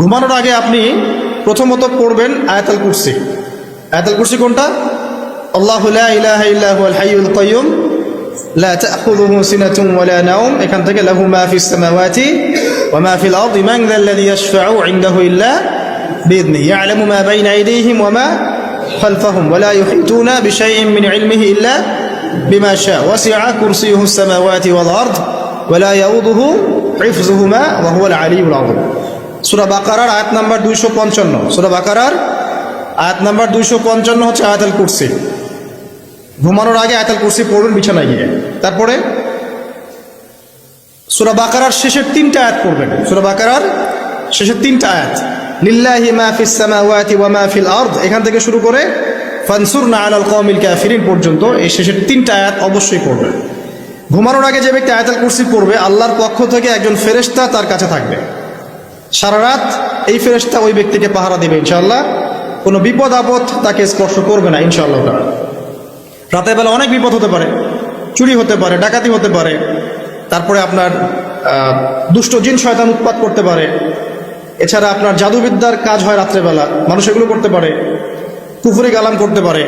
ঘুমানোর আগে আপনি প্রথমত পড়বেন আয়াতুল কুরসি আয়াতুল কুরসি কোনটা আল্লাহ লা ইলাহা ইল্লাহুল হাইয়ুল কাইয়ুম লা তাখুযুহু সিনাতুন ওয়ালা নাওম এখান থেকে লাহু মা ফিস সামাওয়াতি ওয়া মা ফিল আরদি মান যা আল্লাযী ইশফাউ ইনদাহু ইল্লা بإذنه يعلم ما بين أيديهم وما خلفهم ولا يحيطون بشيء من علمه إلا بما شاء وسع كرسيه السماوات والأرض ولا يؤوده حفظهما وهو العلي العظيم সূরা বাকারার আয়াত নাম্বার 255 সূরা বাকারার আয়াত নাম্বার 255 হচ্ছে আয়াতুল কুরসি। ঘুমানোর আগে আয়াতুল কুরসি পড়বেন বিছানায় গিয়ে। তারপরে সূরা বাকারার শেষের তিনটা আয়াত পড়বেন। সূরা বাকারার শেষের তিনটা আয়াত, লিল্লাহি মা ফিস সামাওয়াতি ওয়া মা ফিল আরদ এখান থেকে শুরু করে, ফানসুরনা আলাল কওমিল কাফিরিন পর্যন্ত এই শেষের তিনটা আয়াত অবশ্যই পড়বেন। ঘুমানোর আগে যে ব্যক্তি আয়াতুল কুরসি পড়বে, আল্লাহর পক্ষ থেকে একজন ফেরেশতা তার কাছে থাকবে। সারা রাত এই ফেরেশতা ওই ব্যক্তিকে পাহারা দেবে ইনশাল্লাহ কোনো বিপদ আপদ তাকে স্পর্শ করবে না, ইনশাআল্লাহ তাআলা। রাতের বেলা অনেক বিপদ হতে পারে, চুরি হতে পারে, ডাকাতি হতে পারে, তারপরে আপনার দুষ্ট জিন শয়তান উৎপাত করতে পারে। এছাড়া আপনার জাদুবিদ্যার কাজ হয় রাত্রেবেলা মানুষ এগুলো করতে পারে, কুফুরি গালাম করতে পারে,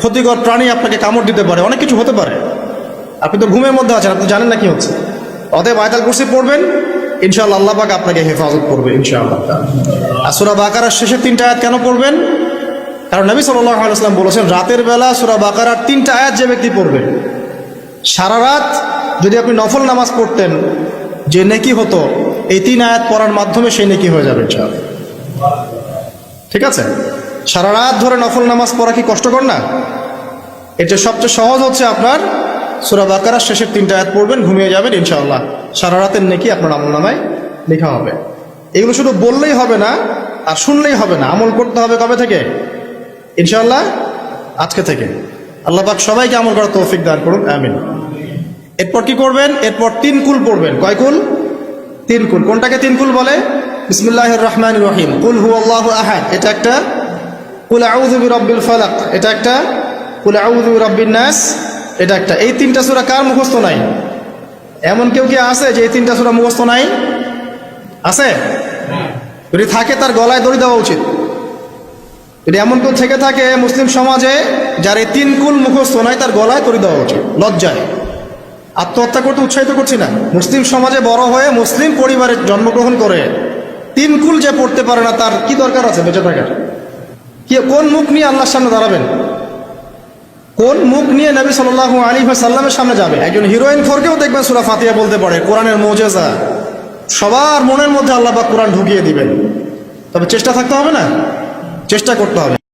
ক্ষতিকর প্রাণী আপনাকে কামড় দিতে পারে, অনেক কিছু হতে পারে। আপনি তো ঘুমের মধ্যে আছেন, আপনি জানেন না কি হচ্ছে। অতএব আয়তাল কুর্সি পড়বেন ইনশাআল্লাহ আল্লাহ আপনাকে হেফাজত করবে, ইনশাআল্লাহ। আর সূরা বাকারার শেষের তিনটা আয়াত কেন পড়বেন? কারণ নবী সাল্লাল্লাহু আলাইহি বলেছেন, রাতের বেলা সূরা বাকারার তিনটা আয়াত যে ব্যক্তি পড়বে, সারা রাত যদি আপনি নফল নামাজ পড়তেন, যে নেকি হতো, এই তিন আয়াত পড়ার মাধ্যমে সেই নেকি হয়ে যাবে, ইনশাআল্লাহ। ঠিক আছে? সারা রাত ধরে নফল নামাজ পড়া কি কষ্টকর না? এটা সবচেয়ে সহজ হচ্ছে আপনার সুরা বাকারার শেষের তিনটা আয়াত পড়বেন, ঘুমিয়ে যাবেন ইনশাআল্লাহ। সারা রাতের নেকি আপনার আমল নামায় লেখা হবে। এগুলো শুধু বললেই হবে না, আর শুনলেই হবে না, আমল করতে হবে কবে থেকে? ইনশাআল্লাহ, আজকে থেকে। আল্লাহ পাক সবাইকে আমল করার তৌফিক দান করুন, আমিন। এরপর কি করবেন? এরপর তিন কুল পড়বেন। কয় কুল? তিন কুল। কোনটাকে তিন কুল বলে? বিসমিল্লাহির রহমান রহিম। কুল হু আল্লাহ আহাদ। এটা একটা? কুল আউযু বিরাব্বিল ফালাক। এটা একটা? কুল আউযু বিরাব্বিন নাস। এটা একটা। এই তিনটা সূরা কার মুখস্থ নাই? এমন কেউ কি আছে যে এই তিনটা সূরা মুখস্থ নাই? আছে? যদি থাকে তার গলায় দড়ি দেওয়া উচিত। যদি এমন কেউ থেকে থাকে মুসলিম সমাজে যার এই তিন কুল মুখস্থ নাই, তার গলায় দড়ি দেওয়া উচিত, লজ্জায়। আত্মহত্যা করতে উৎসাহিত করছি না। মুসলিম সমাজে বড় হয়ে মুসলিম পরিবারে জন্মগ্রহণ করে তিন কুল যে পড়তে পারে না, তার কি দরকার আছে? বেঁচে থাকার। কি কোন মুখ নিয়ে আল্লাহর সামনে দাঁড়াবেন? কোন মুখ নিয়ে নবী সাল আলী সাল্লামের সামনে যাবে? একজন হিরোইন ফোরকেও দেখবেন সুরা ফাতিয়া বলতে পারে, কোরআনের মোজেজা। সবার মনের মধ্যে আল্লাহ কোরআন ঢুকিয়ে দিবেন। তবে চেষ্টা থাকতে হবে না? চেষ্টা করতে হবে।